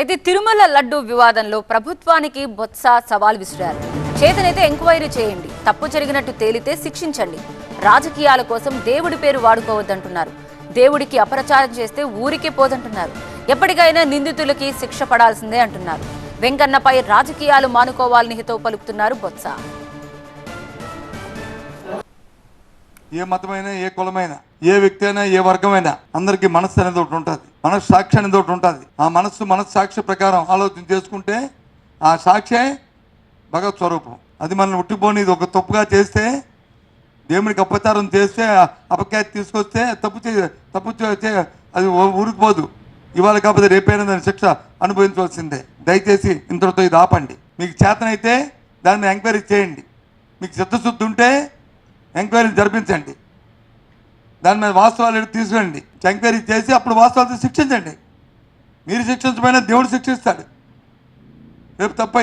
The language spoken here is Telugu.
అయితే తిరుమల లడ్డు వివాదంలో ప్రభుత్వానికి బొత్స సవాల్ విసిరారు. చేతనైతే ఎంక్వైరీ చేయండి. తప్పు జరిగినట్టు తేలితే శిక్షించండి. రాజకీయాల కోసం దేవుడి పేరు వాడుకోవద్దంటున్నారు. దేవుడికి అపరచారం చేస్తే ఊరికే పోదంటున్నారు. ఎప్పటికైనా నిందితులకి శిక్ష పడాల్సిందే అంటున్నారు. వెంకన్నపై రాజకీయాలు మానుకోవాలని హితవు పలుకుతున్నారు బొత్స. ఏ మతమైనా ఏ కులమైనా ఏ వ్యక్తి అయినా ఏ వర్గమైనా అందరికీ మనస్సు అనేది ఒకటి ఉంటుంది. మనస్సు సాక్షి అనేది ఒకటి ఉంటుంది. ఆ మనస్సు మనస్సు సాక్షి ప్రకారం ఆలోచన చేసుకుంటే ఆ సాక్షే భగవత్ స్వరూపం. అది మనల్ని ఉట్టిపోని ఇది ఒక తప్పుగా చేస్తే దేవునికి అపచారం చేస్తే అపఖ్యాతి తీసుకొస్తే తప్పు చే తప్పు చే- అది ఊరికిపోదు ఇవాళ కాకపోతే రేపైనా దాని శిక్ష అనుభవించవలసిందే. దయచేసి ఇంతటితో ఇది ఆపండి. మీకు చేతనైతే దాన్ని ఎంక్వైరీ చేయండి. మీకు చిత్తశుద్ధి ఉంటే ఎంక్వైరీ జరిపించండి. దాని మీద వాస్తవాలు తీసుకురండి ఎంక్వైరీ చేసి అప్పుడు వాస్తవాలతో శిక్షించండి. మీరు శిక్షించకపోయినా దేవుడు శిక్షిస్తాడు. రేపు తప్పు